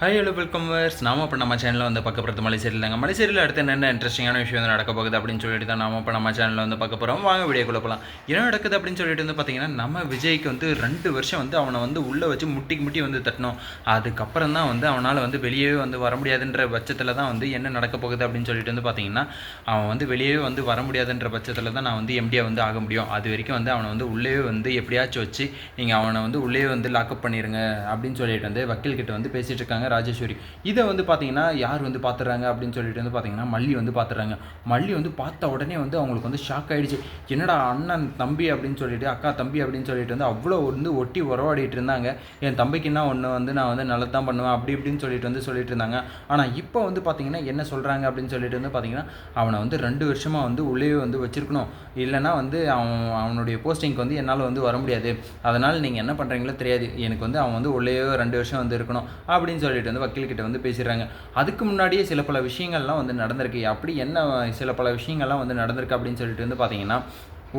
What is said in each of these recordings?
Hi hello welcome verse நாம இப்போ நம்ம சேனலில் வந்து பார்க்க போகிறது மலைசேரியில் தாங்க மலைசேரியில் அடுத்து என்னென்ன இன்ட்ரெஸ்டிங்கான விஷயம் வந்து நடக்க போகுது அப்படின்னு சொல்லிட்டு தான் நாம இப்போ நம்ம சேனலில் வந்து பார்க்க போகிறோம் வாங்க வீடியோக்குள்ள போகலாம் என்ன நடக்குது அப்படின்னு சொல்லிட்டு வந்து பார்த்தீங்கன்னா நம்ம விஜய்க்கு வந்து ரெண்டு வருஷம் வந்து அவனை வந்து உள்ளே வச்சு முட்டிக்கு முட்டி வந்து தட்டணும். அதுக்கப்புறம் தான் வந்து அவனால் வந்து வெளியவே வந்து வர முடியாதுன்ற பட்சத்தில் தான் வந்து என்ன நடக்க போகுது அப்படின்னு சொல்லிட்டு வந்து பார்த்தீங்கன்னா அவன் வந்து வெளியவே வந்து வர முடியாதுன்ற பட்சத்தில் தான் நான் வந்து எம்டியாக வந்து ஆக முடியும். அது வரைக்கும் வந்து அவனை வந்து உள்ளே வந்து எப்படியாச்சும் வச்சு நீங்கள் அவனை வந்து உள்ளே வந்து லாக்அப் பண்ணிடுங்க அப்படின்னு சொல்லிட்டு வந்து வக்கீல்கிட்ட வந்து பேசிகிட்டு இருக்காங்க. ராஜேஸ்வரி. இதை வந்து பார்த்தீங்கன்னா யார் வந்து பார்த்துறாங்க அப்படின்னு சொல்லிட்டு வந்து பார்த்தீங்கன்னா மல்லி வந்து பார்த்துறாங்க மல்லி வந்து பார்த்த உடனே வந்து அவங்களுக்கு வந்து ஷாக் ஆகிடுச்சு என்னடா அண்ணன் தம்பி அப்படின்னு சொல்லிட்டு அக்கா தம்பி அப்படின்னு சொல்லிட்டு வந்து அவ்வளோ வந்து ஒட்டி உறவாடிட்டு இருந்தாங்க. என் தம்பிக்குன்னா ஒன்று வந்து நான் வந்து நல்லா தான் பண்ணுவேன் அப்படி இப்படின்னு சொல்லிட்டு வந்து சொல்லிட்டு இருந்தாங்க. ஆனால் இப்போ வந்து பார்த்தீங்கன்னா என்ன சொல்கிறாங்க அப்படின்னு சொல்லிட்டு வந்து பார்த்தீங்கன்னா அவனை வந்து ரெண்டு வருஷமாக வந்து உள்ளே வந்து வச்சிருக்கணும். இல்லைன்னா வந்து அவன் அவனுடைய போஸ்டிங்க்கு வந்து என்னால் வந்து வர முடியாது. அதனால் நீங்கள் என்ன பண்ணுறீங்களோ தெரியாது. எனக்கு வந்து அவன் வந்து உள்ளே ரெண்டு வருஷம் வந்து இருக்கணும் அப்படின்னு சொல்லிட்டு வந்து வக்கீல்கிட்ட வந்து பேசிடுறாங்க. அதுக்கு முன்னாடியே சில பல விஷயங்கள்லாம் வந்து நடந்திருக்கு. அப்படி என்ன சில பல விஷயங்கள்லாம் வந்து நடந்திருக்கு அப்படின்னு சொல்லிட்டு வந்து பார்த்தீங்கன்னா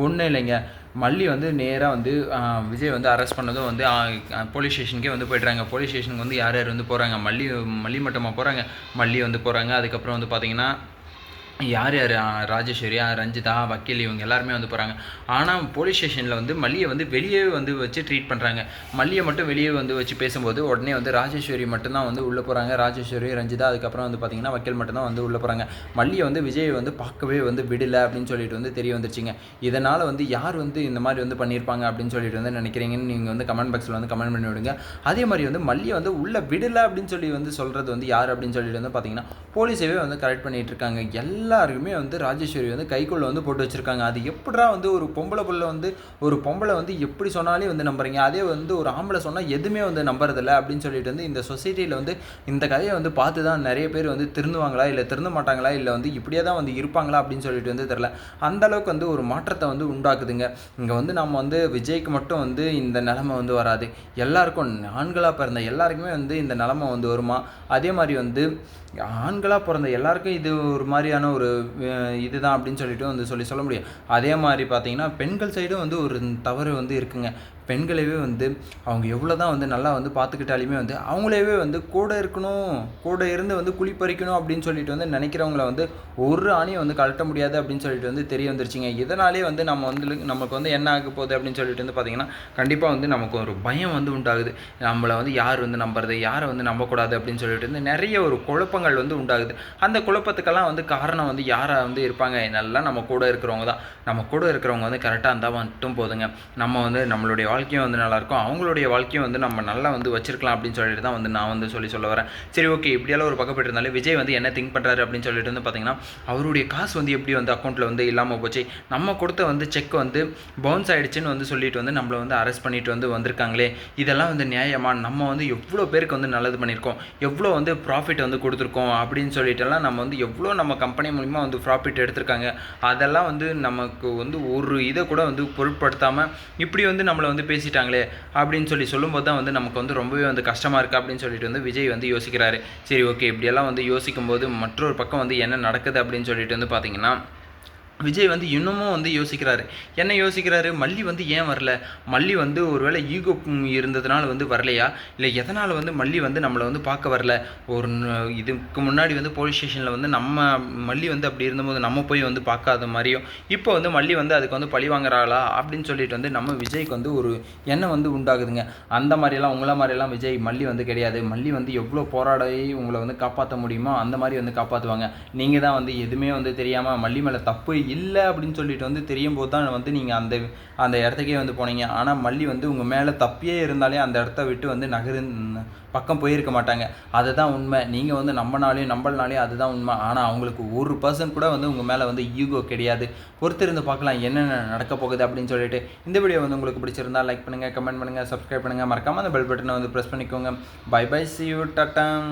ஒன்றும் இல்லைங்க. மல்லி வந்து நேராக வந்து விஜய் வந்து அரெஸ்ட் பண்ணதும் வந்து போலீஸ் ஸ்டேஷனுக்கே வந்து போய்ட்றாங்க. போலீஸ் ஸ்டேஷனுக்கு வந்து யார் யார் வந்து போகிறாங்க மல்லி மல்லி மட்டமாக போகிறாங்க மல்லி வந்து போகிறாங்க அதுக்கப்புறம் வந்து பார்த்தீங்கன்னா யார் யார் ராஜேஸ்வரியா ராஜேஸ்வரி ரஞ்சிதா வக்கீல் இவங்க எல்லாருமே வந்து போகிறாங்க ஆனால் போலீஸ் ஸ்டேஷனில் வந்து மல்லியை வந்து வெளியே வந்து வச்சு ட்ரீட் பண்ணுறாங்க மல்லியை மட்டும் வெளியே வந்து வச்சு பேசும்போது உடனே வந்து ராஜேஸ்வரி மட்டும்தான் வந்து உள்ளே போகிறாங்க ராஜேஸ்வரி ரஞ்சிதா அதுக்கப்புறம் வந்து பார்த்தீங்கன்னா வக்கீல் மட்டும்தான் வந்து உள்ளே போகிறாங்க மல்லியை வந்து விஜய் வந்து பார்க்கவே வந்து விடலை அப்படின்னு சொல்லிட்டு வந்து தெரிய வந்துருச்சுங்க. இதனால் வந்து யார் வந்து இந்த மாதிரி வந்து பண்ணியிருப்பாங்க அப்படின்னு சொல்லிட்டு வந்து நினைக்கிறீங்கன்னு நீங்கள் வந்து கமெண்ட் பாக்ஸில் வந்து கமெண்ட் பண்ணி விடுங்க. அதே மாதிரி வந்து மல்லியை வந்து உள்ளே விடலை அப்படின்னு சொல்லி வந்து சொல்கிறது வந்து யார் அப்படின்னு சொல்லிட்டு வந்து பார்த்திங்கன்னா போலீஸவே வந்து கரெக்ட் பண்ணிகிட்டு இருக்காங்க. எல்லாருக்குமே வந்து ராஜேஸ்வரி வந்து கைக்குள்ளே வந்து போட்டு வச்சுருக்காங்க. அது எப்படா வந்து ஒரு பொம்பளை பிள்ளை வந்து ஒரு பொம்பளை வந்து எப்படி சொன்னாலே வந்து நம்புறீங்க? அதே வந்து ஒரு ஆம்பளை சொன்னால் எதுவுமே வந்து நம்புறதில்ல அப்படின்னு சொல்லிட்டு வந்து இந்த சொசைட்டியில் வந்து இந்த கதையை வந்து பார்த்து தான் நிறைய பேர் வந்து திருந்துவாங்களா? இல்லை திருந்த மாட்டாங்களா? இல்லை வந்து இப்படியே தான் வந்து இருப்பாங்களா? அப்படின்னு சொல்லிட்டு வந்து தெரில அந்த அளவுக்கு வந்து ஒரு மாற்றத்தை வந்து உண்டாக்குதுங்க. இங்கே வந்து நம்ம வந்து விஜய்க்கு மட்டும் வந்து இந்த நிலமை வந்து வராது. எல்லாருக்கும் ஆண்களாக பிறந்த எல்லாருக்குமே வந்து இந்த நிலமை வந்து வருமா? அதே மாதிரி வந்து ஆண்களாக பிறந்த எல்லாருக்கும் இது ஒரு மாதிரியான ஒரு இதுதான் அப்படின்னு சொல்லிட்டு வந்து சொல்லி சொல்ல முடியும். அதே மாதிரி பார்த்தீங்கன்னா பெண்கள் சைடும் வந்து ஒரு தவறு வந்து இருக்குங்க. பெண்களவே வந்து அவங்க எவ்வளோ தான் வந்து நல்லா வந்து பார்த்துக்கிட்டாலுமே வந்து அவங்களையவே வந்து கூட இருக்கணும் கூட இருந்து வந்து குளிப்பறிக்கணும் அப்படின்னு சொல்லிட்டு வந்து நினைக்கிறவங்கள வந்து ஒரு ஆணியை வந்து கழட்ட முடியாது அப்படின்னு சொல்லிட்டு வந்து தெரிய வந்துருச்சுங்க. இதனாலே வந்து நம்ம வந்து நமக்கு வந்து என்ன ஆக போகுது அப்படின்னு சொல்லிட்டு வந்து பார்த்திங்கன்னா கண்டிப்பாக வந்து நமக்கு ஒரு பயம் வந்து உண்டாகுது. நம்மளை வந்து யார் வந்து நம்புறது யாரை வந்து நம்பக்கூடாது அப்படின்னு சொல்லிட்டு வந்து நிறைய ஒரு குழப்பங்கள் வந்து உண்டாகுது. அந்த குழப்பத்துக்கெல்லாம் வந்து காரணம் வந்து யாராக வந்து இருப்பாங்க? நல்லா நம்ம கூட இருக்கிறவங்க தான். நம்ம கூட இருக்கிறவங்க வந்து கரெக்டாக இருந்தால் மட்டும் போதுங்க. நம்ம வந்து நம்மளுடைய வாழ்க்கையும் வந்து நல்லாயிருக்கும். அவங்களுடைய வாழ்க்கையும் வந்து நம்ம நல்லா வந்து வச்சிருக்கலாம் அப்படின்னு சொல்லிட்டு தான் வந்து நான் வந்து சொல்லி சொல்ல வரேன். சரி ஓகே இப்படியெல்லாம் ஒரு பக்கப்பட்டு இருந்தாலும் விஜய் வந்து என்ன திங்க் பண்ணுறாரு அப்படின்னு சொல்லிட்டு வந்து பார்த்தீங்கன்னா அவருடைய காசு வந்து எப்படி வந்து அக்கௌண்ட்டில் வந்து இல்லாமல் போச்சு. நம்ம கொடுத்த வந்து செக் வந்து பவுன்ஸ் ஆகிடுச்சுன்னு வந்து சொல்லிட்டு வந்து நம்மளை வந்து அரெஸ்ட் பண்ணிட்டு வந்து வந்திருக்காங்களே. இதெல்லாம் வந்து நியாயமா? நம்ம வந்து எவ்வளோ பேருக்கு வந்து நல்லது பண்ணியிருக்கோம்? எவ்வளோ வந்து ப்ராஃபிட் வந்து கொடுத்துருக்கோம்? அப்படின்னு சொல்லிட்டுலாம் நம்ம வந்து எவ்வளோ நம்ம கம்பெனி மூலிமா வந்து ப்ராஃபிட் எடுத்திருக்காங்க? அதெல்லாம் வந்து நமக்கு வந்து ஒரு இதை கூட வந்து பொருட்படுத்தாமல் இப்படி வந்து நம்மளை வந்து பேசிட்டாங்களே அப்படின்னு சொல்லி சொல்லும்போது தான் வந்து நமக்கு வந்து ரொம்பவே வந்து கஷ்டமாக இருக்குது அப்படின்னு சொல்லிட்டு வந்து விஜய் வந்து யோசிக்கிறாரு. சரி ஓகே இப்படியெல்லாம் வந்து யோசிக்கும்போது மற்றொரு பக்கம் வந்து என்ன நடக்குது அப்படின்னு சொல்லிட்டு வந்து பார்த்தீங்கன்னா விஜய் வந்து இன்னமும் வந்து யோசிக்கிறாரு. என்ன யோசிக்கிறாரு? மல்லி வந்து ஏன் வரல? மல்லி வந்து ஒருவேளை ஈகோ இருந்ததுனால வந்து வரலையா? இல்லை எதனால் வந்து மல்லி வந்து நம்மளை வந்து பார்க்க வரல? ஒரு இதுக்கு முன்னாடி வந்து போலீஸ் ஸ்டேஷனில் வந்து நம்ம மல்லி வந்து அப்படி இருந்தபோது நம்ம போய் வந்து பார்க்காத மாதிரியும் இப்போ வந்து மல்லி வந்து அதுக்கு வந்து பழி வாங்குறாளா? அப்படின்னு சொல்லிட்டு வந்து நம்ம விஜய்க்கு வந்து ஒரு எண்ணம் வந்து உண்டாகுதுங்க. அந்த மாதிரியெல்லாம் உங்கள மாதிரியெல்லாம் விஜய் மல்லி வந்து கிடையாது. மல்லி வந்து எவ்வளோ போராடி உங்களை வந்து காப்பாற்ற முடியுமோ அந்த மாதிரி வந்து காப்பாற்றுவாங்க நீங்கள் தான் வந்து எதுவுமே வந்து தெரியாமல் மல்லி மேலே தப்பு இல்லை அப்படின்னு சொல்லிட்டு வந்து தெரியும் போது தான் வந்து நீங்கள் அந்த அந்த இடத்துக்கே வந்து போனீங்க. ஆனால் மல்லி வந்து உங்கள் மேலே தப்பியே இருந்தாலே அந்த இடத்த விட்டு வந்து நகரு பக்கம் போயிருக்க மாட்டாங்க. அதுதான் உண்மை. நீங்கள் வந்து நம்மனாலையும் நம்மளாலையும் அதுதான் உண்மை. ஆனால் அவங்களுக்கு ஒரு பர்சன் கூட வந்து உங்கள் மேலே வந்து ஈகோ கிடையாது. பொறுத்திருந்து பார்க்கலாம் என்னென்ன நடக்க போகுது அப்படின்னு சொல்லிட்டு. இந்த வீடியோ வந்து உங்களுக்கு பிடிச்சிருந்தா லைக் பண்ணுங்கள் கமெண்ட் பண்ணுங்கள் சப்ஸ்கிரைப் பண்ணுங்கள் மறக்காமல் அந்த பெல் பட்டனை வந்து ப்ரெஸ் பண்ணிக்கோங்க. Bye bye see you டட்டம்